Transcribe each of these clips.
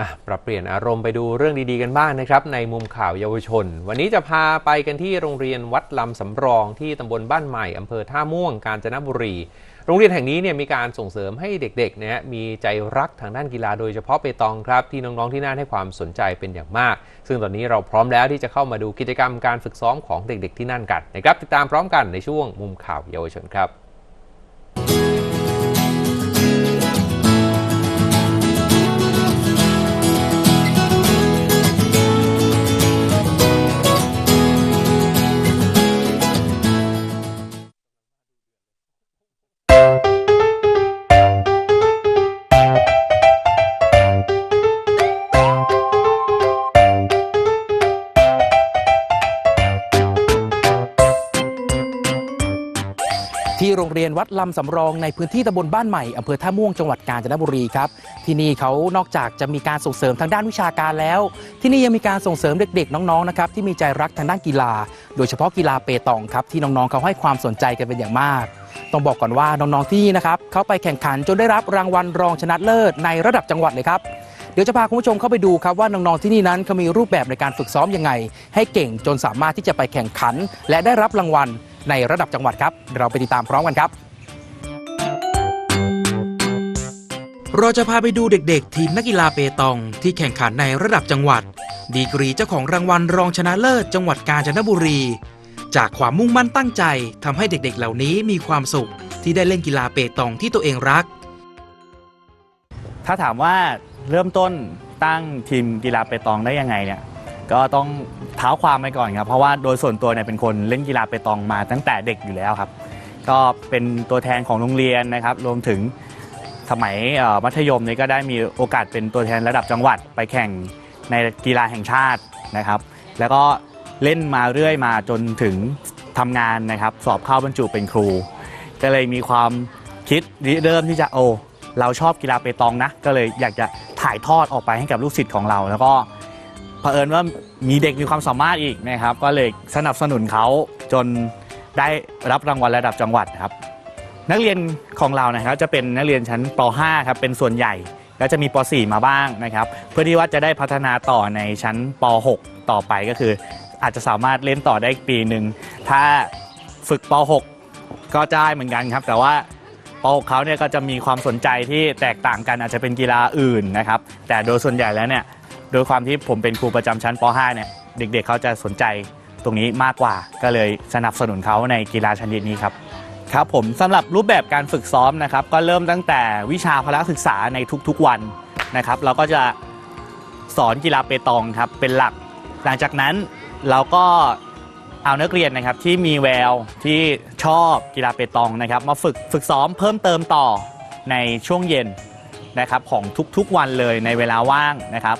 อะปรับเปลี่ยนอารมณ์ไปดูเรื่องดีๆกันบ้างนะครับ ในมุมข่าวเยาวชน วันนี้จะพาไปกันที่โรงเรียนวัดลำสำรองที่ตำบลบ้านใหม่อำเภอท่าม่วงกาญจนบุรี โรงเรียนแห่งนี้เนี่ยมีการส่งเสริมให้เด็กๆนะฮะมีใจรักทางด้านกีฬาโดยเฉพาะเปตองครับ ที่น้องๆที่น่านให้ความสนใจเป็นอย่างมาก ซึ่งตอนนี้เราพร้อมแล้วที่จะเข้ามาดูกิจกรรมการฝึกซ้อมของเด็กๆที่นั่นกันนะครับติดตามพร้อมกันในช่วงมุมข่าวเยาวชนครับ รียนวัดลำสำรองในพื้นที่ตำบลบ้านใหม่อำเภอท่าม่วงจังหวัดกาญจนบุรีครับที่นี่เขานอกจากจะมีการส่งเสริมทางด้านวิชาการแล้ว ที่นี่ยังมีการส่งเสริมเด็กๆ น้องๆนะครับที่มีใจรักทางด้านกีฬา โดยเฉพาะกีฬาเปตองครับที่น้องๆเขาให้ความสนใจกันเป็นอย่างมากต้องบอกก่อนว่าน้องๆที่นี่นะครับเขาไปแข่งขันจนได้รับรางวัลรองชนะเลิศในระดับจังหวัดเลยครับเดี๋ยวจะพาคุณผู้ชมเข้าไปดูครับว่าน้องๆที่นี่นั้นเขามีรูปแบบในการฝึกซ้อมยังไง ให้เก่งจนสามารถที่จะไปแข่งขัน และได้รับรางวัล ในระดับจังหวัดครับ เราไปติดตามพร้อมกันครับเราจะพาไปดูเด็กๆ ทีมนักกีฬาเปตอง ที่แข่งขันในระดับจังหวัด ดีกรีเจ้าของรางวัลรองชนะเลิศจังหวัดกาญจนบุรี จากความมุ่งมั่นตั้งใจทำให้เด็กๆ เหล่านี้มีความสุขที่ได้เล่นกีฬาเปตองที่ตัวเองรัก ถ้าถามว่าเริ่มต้นตั้งทีมกีฬาเปตองได้ยังไงเนี่ย ก็ต้องเท้าความไปก่อนครับ เพราะว่าโดยส่วนตัวเนี่ยเป็นคนเล่นกีฬาเปตองมาตั้งแต่เด็กอยู่แล้วครับ ก็เป็นตัวแทนของโรงเรียนนะครับ รวมถึงสมัยมัธยมเนี่ยก็ได้มีโอกาสเป็นตัวแทนระดับจังหวัดไปแข่งในกีฬาแห่งชาตินะครับ แล้วก็เล่นมาเรื่อยมาจนถึงทำงานนะครับ สอบเข้าบรรจุเป็นครู ก็เลยมีความคิดเริ่มที่จะโอ้เราชอบกีฬาเปตองนะ ก็เลยอยากจะถ่ายทอดออกไปให้กับลูกศิษย์ของเรา แล้วก็ เผอิญว่ามีเด็กมีความสามารถอีกนะครับ ก็เลยสนับสนุนเขาจนได้รับรางวัลระดับจังหวัดครับ นักเรียนของเรานะครับจะเป็นนักเรียนชั้นป .5 ครับเป็นส่วนใหญ่ก็จะมีป .4 มาบ้างนะครับ เพื่อที่ว่าจะได้พัฒนาต่อในชั้นป .6 ต่อไปก็คือ อาจจะสามารถเล่นต่อได้อีกปีหนึ่งถ้าฝึกป .6 ก็ได้เหมือนกันครับ แต่ว่าป .6 เขาเนี่ยก็จะมีความสนใจที่แตกต่างกันอาจจะเป็นกีฬาอื่นนะครับ แต่โดยส่วนใหญ่แล้วเนี่ย โดยความที่ผมเป็นครูประจำชั้นป .5 เนี่ยเด็กๆเขาจะสนใจตรงนี้มากกว่า ก็เลยสนับสนุนเขาในกีฬาชนิดนี้ครับ ครับผมสำหรับรูปแบบการฝึกซ้อมนะครับ ก็เริ่มตั้งแต่วิชาพละศึกษาในทุกๆวันนะครับ เราก็จะสอนกีฬาเปตองครับเป็นหลัก หลังจากนั้นเราก็เอานักเรียนนะครับที่มีแววที่ชอบกีฬาเปตองนะครับ มาฝึกฝึกซ้อมเพิ่มเติมต่อในช่วงเย็นนะครับของทุกๆวันเลยในเวลาว่างนะครับ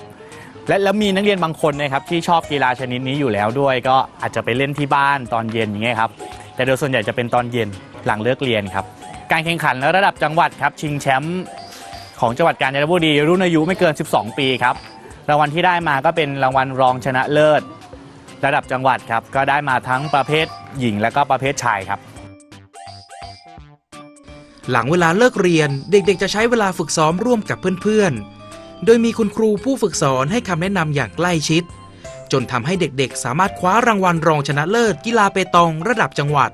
และแล้วมีนักเรียนบางคนนะครับที่ชอบกีฬาชนิดนี้อยู่แล้วด้วย ก็อาจจะไปเล่นที่บ้านตอนเย็นอย่างเงี้ยครับแต่โดยส่วนใหญ่จะเป็นตอนเย็นหลังเลิกเรียนครับการแข่งขันระดับจังหวัดครับชิงแชมป์ของจังหวัดกาญจนบุรีรุ่นอายุไม่เกิน 12 ปีครับรางวัลที่ได้มาก็เป็นรางวัลรองชนะเลิศ ระดับจังหวัดครับก็ได้มาทั้งประเภทหญิงและก็ประเภทชายครับ หลังเวลาเลิกเรียนเด็กๆ จะใช้เวลาฝึกซ้อมร่วมกับเพื่อนๆ โดยมีคุณครูผู้ฝึกสอนให้คำแนะนำอย่างใกล้ชิด จนทำให้เด็กๆ สามารถคว้ารางวัลรองชนะเลิศกีฬาเปตองระดับจังหวัด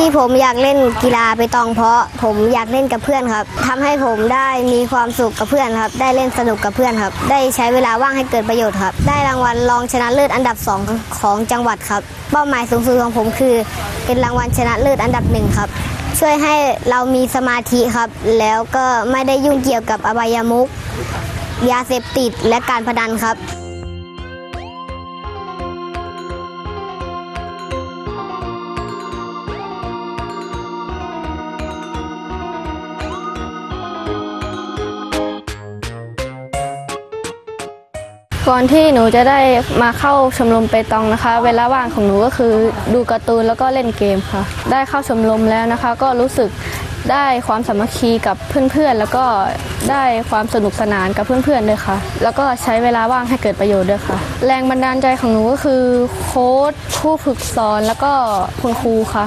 ที่ผมอยากเล่นกีฬาไปตองเพราะผมอยากเล่นกับเพื่อนครับทำให้ผมได้มีความสุขกับเพื่อนครับ ได้เล่นสนุกกับเพื่อนครับ ได้ใช้เวลาว่างให้เกิดประโยชน์ครับ ได้รางวัลรองชนะเลิศอันดับสองของจังหวัดครับ เป้าหมายสูงสุดของผมคือ เป็นรางวัลชนะเลิศอันดับหนึ่งครับ ช่วยให้เรามีสมาธิครับ แล้วก็ไม่ได้ยุ่งเกี่ยวกับอบายามุขยาเสพติดและการพนันครับ ก่อนที่หนูจะได้มาเข้าชมรมเปตองนะคะ เวลาว่างของหนูก็คือดูการ์ตูนแล้วก็เล่นเกมค่ะ ได้เข้าชมรมแล้วนะคะ ก็รู้สึกได้ความสามัคคีกับเพื่อนๆ แล้วก็ ได้ความสนุกสนานกับเพื่อนๆด้วยค่ะ แล้วก็ใช้เวลาว่างให้เกิดประโยชน์ด้วยค่ะ แรงบันดาลใจของหนูก็คือโค้ชผู้ฝึกสอนแล้วก็คุณครูค่ะ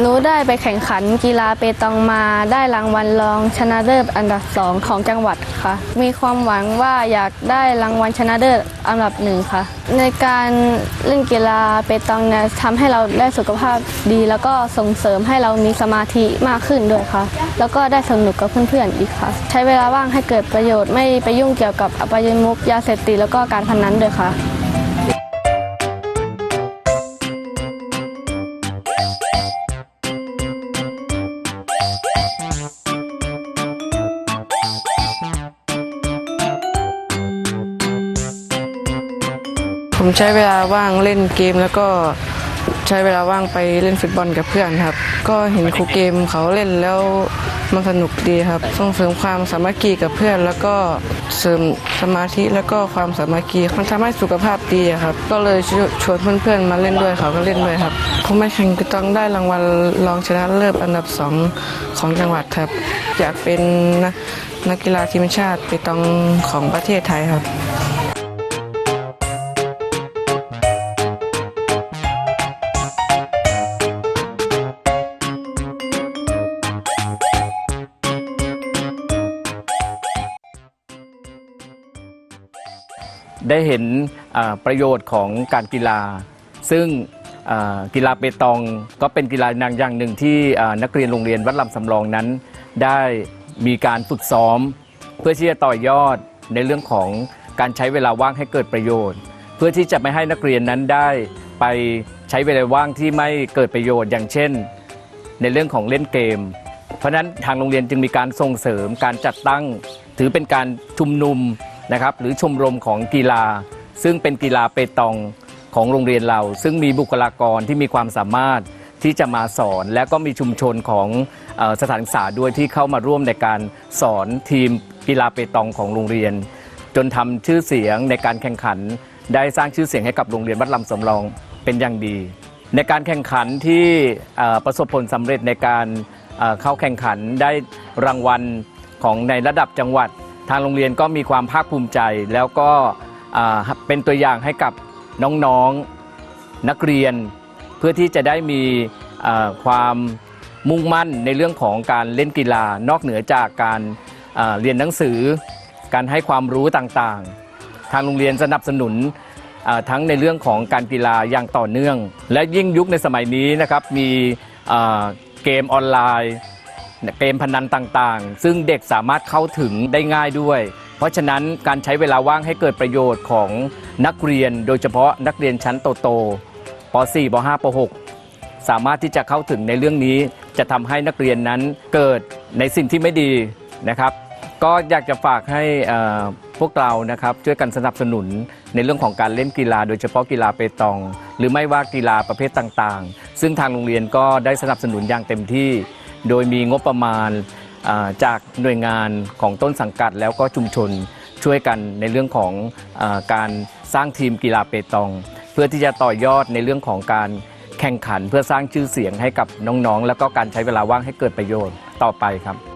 หนูได้ไปแข่งขันกีฬาเปตองมาได้รางวัลรองชนะเลิศอันดับสองของจังหวัดค่ะ มีความหวังว่าอยากได้รางวัลชนะเลิศอันดับหนึ่งค่ะ ในการเล่นกีฬาเปตองเนี่ยทำให้เราได้สุขภาพดี แล้วก็ส่งเสริมให้เรามีสมาธิมากขึ้นด้วยค่ะ แล้วก็ได้สนุกกับเพื่อนๆอีกค่ะ ใช้เวลาว่างให้เกิดประโยชน์ไม่ไปยุ่งเกี่ยวกับอบายมุกยาเสพติดแล้วก็การพนันด้วยค่ะผมใช้เวลาว่างเล่นเกมแล้วก็ ใช้เวลาว่างไปเล่นฟุตบอลกับเพื่อนครับ ก็เห็นครูเกมเขาเล่นแล้วมันสนุกดีครับ ส่งเสริมความสามัคคีกับเพื่อน แล้วก็เสริมสมาธิแล้วก็ความสามัคคีมันทำให้สุขภาพดีครับ ก็เลยชวนเพื่อนๆมาเล่นด้วยเขาก็เล่นด้วยครับผมมาแข่งกีตองได้รางวัลรองชนะเลิศอันดับสองของจังหวัดครับ อยากเป็นนักนักกีฬาทีมชาติปีตองของประเทศไทยครับ ได้เห็นประโยชน์ของการกีฬา ซึ่งกีฬาเปตองก็เป็นกีฬานางอย่างหนึ่งที่นักเรียนโรงเรียนวัดลำสำรองนั้น ได้มีการฝึกซ้อม เพื่อที่จะต่อยอดในเรื่องของการใช้เวลาว่างให้เกิดประโยชน์ เพื่อที่จะไม่ให้นักเรียนนั้นได้ไปใช้เวลาว่างที่ไม่เกิดประโยชน์ อย่างเช่น ในเรื่องของเล่นเกม เพราะนั้นทางโรงเรียนจึงมีการส่งเสริมการจัดตั้ง ถือเป็นการชุมนุม นะครับหรือชมรมของกีฬา ซึ่งเป็นกีฬาเปตองของโรงเรียนเรา ซึ่งมีบุคลากรที่มีความสามารถที่จะมาสอน และก็มีชุมชนของอสถานศึกษาด้วยที่เข้ามาร่วมในการสอนทีมกีฬาเปตองของโรงเรียน จนทำชื่อเสียงในการแข่งขัน ได้สร้างชื่อเสียงให้กับโรงเรียนวัดลำสำรองเป็นอย่างดี ในการแข่งขันที่ประสบผลสำเร็จในการเข้าแข่งขันได้รางวัลของในระดับจังหวัด ทางโรงเรียนก็มีความภาคภูมิใจ แล้วก็เป็นตัวอย่างให้กับน้องๆนักเรียน เพื่อที่จะได้มีความมุ่งมั่นในเรื่องของการเล่นกีฬานอกเหนือจากการเรียนหนังสือ การให้ความรู้ต่างๆ ทางโรงเรียนสนับสนุนทั้งในเรื่องของการกีฬาอย่างต่อเนื่อง และยิ่งยุคในสมัยนี้นะครับมีเกมออนไลน์ เกมพนันต่างๆ ซึ่งเด็กสามารถเข้าถึงได้ง่ายด้วย เพราะฉะนั้นการใช้เวลาว่างให้เกิดประโยชน์ของนักเรียน โดยเฉพาะนักเรียนชั้นโตๆป .4 ป .5 ป .6 สามารถที่จะเข้าถึงในเรื่องนี้ จะทำให้นักเรียนนั้นเกิดในสิ่งที่ไม่ดีนะครับก็อยากจะฝากให้พวกเรานะครับช่วยกันสนับสนุนในเรื่องของการเล่นกีฬา โดยเฉพาะกีฬาเปตอง หรือไม่ว่ากีฬาประเภทต่างๆ ซึ่งทางโรงเรียนก็ได้สนับสนุนอย่างเต็มที่ โดยมีงบประมาณจากหน่วยงานของต้นสังกัดแล้วก็ชุมชนช่วยกันในเรื่องของอการสร้างทีมกีฬาเปตอง เพื่อที่จะต่อยอดในเรื่องของการแข่งขันเพื่อสร้างชื่อเสียงให้กับน้องๆ แล้วก็การใช้เวลาว่างให้เกิดประโยชน์ต่อไปครับ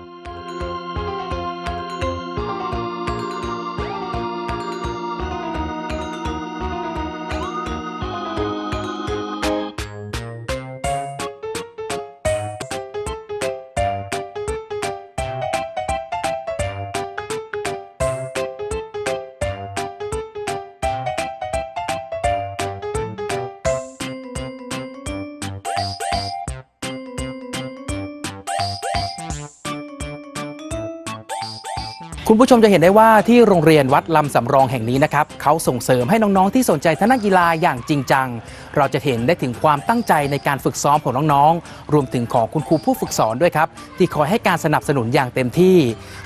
คุณผู้ชมจะเห็นได้ว่าที่โรงเรียนวัดลำสำรองแห่งนี้นะครับเขาส่งเสริมให้น้องๆที่สนใจทางด้านกีฬาอย่างจริงจัง เราจะเห็นได้ถึงความตั้งใจในการฝึกซ้อมของน้องๆ รวมถึงของคุณครูผู้ฝึกสอนด้วยครับ ที่คอยให้การสนับสนุนอย่างเต็มที่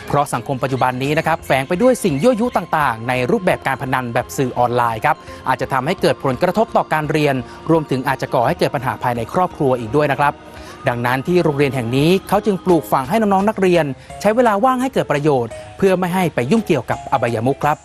เพราะสังคมปัจจุบันนี้นะครับแฝงไปด้วยสิ่งยั่วยุต่างๆ ในรูปแบบการพนันแบบสื่อออนไลน์ครับอาจจะทำให้เกิดผลกระทบต่อการเรียน รวมถึงอาจจะก่อให้เกิดปัญหาภายในครอบครัวอีกด้วยนะครับ ดังนั้นที่โรงเรียนแห่งนี้เขาจึงปลูกฝังให้น้องๆนักเรียน ใช้เวลาว่างให้เกิดประโยชน์ เพื่อไม่ให้ไปยุ่งเกี่ยวกับอบายมุขครับ